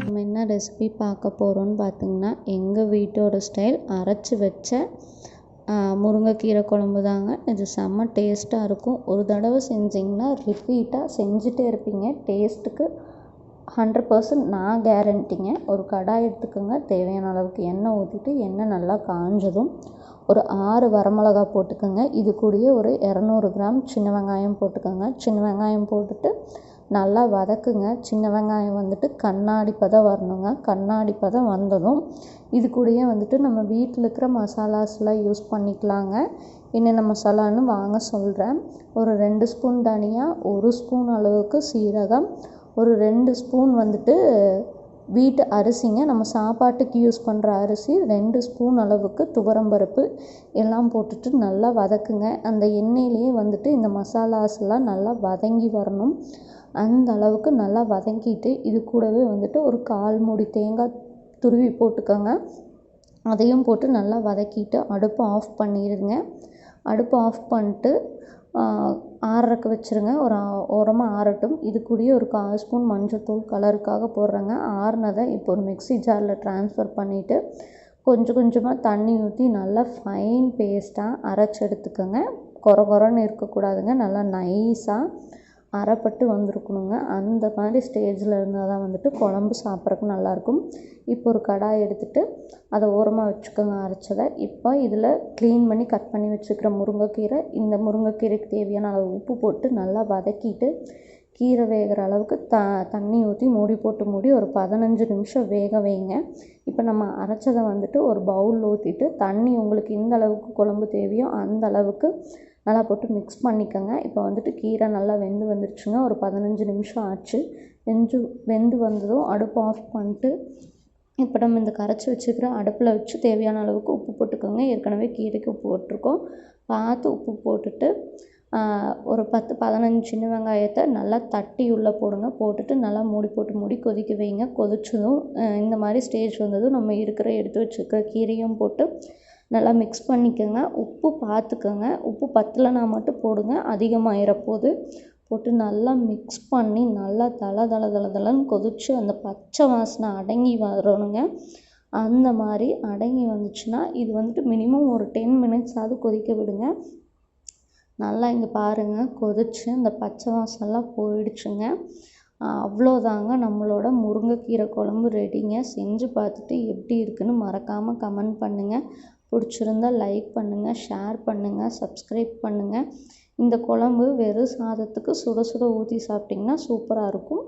நம்ம என்ன ரெசிபி பார்க்க போகிறோன்னு பார்த்திங்கன்னா எங்கள் வீட்டோட ஸ்டைல் அரைச்சி வச்ச முருங்கைக்கீரை குழம்பு தாங்க. இது செம்ம டேஸ்ட்டாக இருக்கும். ஒரு தடவை செஞ்சிங்கன்னா ரிப்பீட்டாக செஞ்சுட்டே இருப்பீங்க. டேஸ்ட்டுக்கு ஹண்ட்ரட் பர்சன்ட் நான் கேரண்டிங்க ஒரு கடாய் எடுத்துக்கோங்க. தேவையான அளவுக்கு எண்ணெய் ஊற்றிட்டு எண்ணெய் நல்லா காஞ்சதும் ஒரு ஆறு வரமிளகா போட்டுக்கோங்க. இது கூடயே ஒரு இரநூறு கிராம் சின்ன வெங்காயம் போட்டுக்கோங்க. சின்ன வெங்காயம் போட்டுட்டு நல்லா வதக்குங்க. சின்ன வெங்காயம் வந்துட்டு கண்ணாடி பதம் வரணுங்க. கண்ணாடி பதம் வந்ததும் இது கூடயே வந்துட்டு நம்ம வீட்டில் இருக்கிற மசாலாஸ்லாம் யூஸ் பண்ணிக்கலாங்க. என்னென்ன மசாலான்னு வாங்க சொல்கிறேன் ஒரு ரெண்டு ஸ்பூன் தனியாக ஒரு ஸ்பூன் அளவுக்கு சீரகம் ஒரு ரெண்டு ஸ்பூன் வந்துட்டு வீட்டு அரிசிங்க. நம்ம சாப்பாட்டுக்கு யூஸ் பண்ணுற அரிசி ரெண்டு ஸ்பூன் அளவுக்கு துவரம்பருப்பு எல்லாம் போட்டுட்டு நல்லா வதக்குங்க. அந்த எண்ணெயிலேயே வந்துட்டு இந்த மசாலாஸ்லாம் நல்லா வதங்கி வரணும். அந்த அளவுக்கு நல்லா வதக்கிட்டு இது கூடவே வந்துட்டு ஒரு கால் மூடி தேங்காய் துருவி போட்டுக்கோங்க. அதையும் போட்டு நல்லா வதக்கிட்டு அடுப்பை ஆஃப் பண்ணிடுங்க அடுப்பை ஆஃப் பண்ணிட்டு ஆறறக்கு வச்சுருங்க. ஒரு ஓரமாக ஆறட்டும். இது கூடயே ஒரு கால் ஸ்பூன் மஞ்சள்தூள் கலருக்காக போடுறேங்க. ஆறுனதை இப்போ ஒரு மிக்ஸி ஜாரில் ட்ரான்ஸ்ஃபர் பண்ணிவிட்டு கொஞ்சம் கொஞ்சமாக தண்ணி ஊற்றி நல்லா ஃபைன் பேஸ்ட்டாக அரைச்சி எடுத்துக்கோங்க. கொர கொரன்னு இருக்கக்கூடாதுங்க. நல்லா நைஸாக அரைப்பட்டு வந்திருக்கணுங்க. அந்த மாதிரி ஸ்டேஜில் இருந்தால் தான் வந்துட்டு குழம்பு சாப்பிட்றக்கு நல்லாயிருக்கும். இப்போ ஒரு கடாய் எடுத்துகிட்டு அதை ஓரமாக வச்சுக்கோங்க அரைச்சதை. இப்போ இதில் க்ளீன் பண்ணி கட் பண்ணி வச்சுக்கிற முருங்கைக்கீரை இந்த முருங்கைக்கீரைக்கு தேவையான அளவு உப்பு போட்டு நல்லா வதக்கிட்டு கீரை வேகிற அளவுக்கு த தண்ணி ஊற்றி மூடி போட்டு மூடி ஒரு பதினஞ்சு நிமிஷம் வேக வைங்க. இப்போ நம்ம அரைச்சதை வந்துட்டு ஒரு பவுலில் ஊற்றிட்டு தண்ணி உங்களுக்கு எந்த அளவுக்கு குழம்பு தேவையோ அந்த அளவுக்கு நல்லா போட்டு மிக்ஸ் பண்ணிக்கோங்க. இப்போ வந்துட்டு கீரை நல்லா வெந்து வந்துருச்சுங்க. ஒரு பதினஞ்சு நிமிஷம் ஆச்சு. வெஞ்சு வெந்து வந்ததும் அடுப்பை ஆஃப் பண்ணிட்டு இப்போ நம்ம இந்த கரைச்சி வச்சுக்கிற அடுப்பில் வச்சு தேவையான அளவுக்கு உப்பு போட்டுக்கோங்க. ஏற்கனவே கீரைக்கு உப்பு போட்டிருக்கோம். பார்த்து உப்பு போட்டுட்டு ஒரு பத்து பதினஞ்சு சின்ன வெங்காயத்தை நல்லா தட்டி உள்ளே போடுங்க. போட்டுட்டு நல்லா மூடி போட்டு மூடி கொதிக்க வைங்க. கொதிச்சதும் இந்த மாதிரி ஸ்டேஜ் வந்ததும் நம்ம இருக்கிற எடுத்து வச்சுருக்க கீரையும் போட்டு நல்லா மிக்ஸ் பண்ணிக்கோங்க. உப்பு பார்த்துக்கோங்க உப்பு பத்தலைனா மட்டும் போடுங்க. அதிகமாகிறப்போது போட்டு நல்லா மிக்ஸ் பண்ணி நல்லா தள தள தள தளன்னு கொதித்து அந்த பச்சை வாசனை அடங்கி வரணுங்க. அந்த மாதிரி அடங்கி வந்துச்சுன்னா இது வந்துட்டு மினிமம் ஒரு டென் மினிட்ஸாவது கொதிக்க விடுங்க. நல்லா இங்கே பாருங்கள் கொதிச்சு அந்த பச்சை வாசம்லாம் போயிடுச்சுங்க. அவ்வளோதாங்க நம்மளோட முருங்கைக்கீரை குழம்பு ரெடிங்க செஞ்சு பார்த்துட்டு எப்படி இருக்குன்னு மறக்காமல் கமெண்ட் பண்ணுங்கள் பிடிச்சிருந்தா லைக் பண்ணுங்கள் ஷேர் பண்ணுங்கள் சப்ஸ்கிரைப் பண்ணுங்கள் இந்த குழம்பு வெறும் சாதத்துக்கு சுட சுட ஊற்றி சாப்பிட்டிங்கன்னா சூப்பராக இருக்கும்.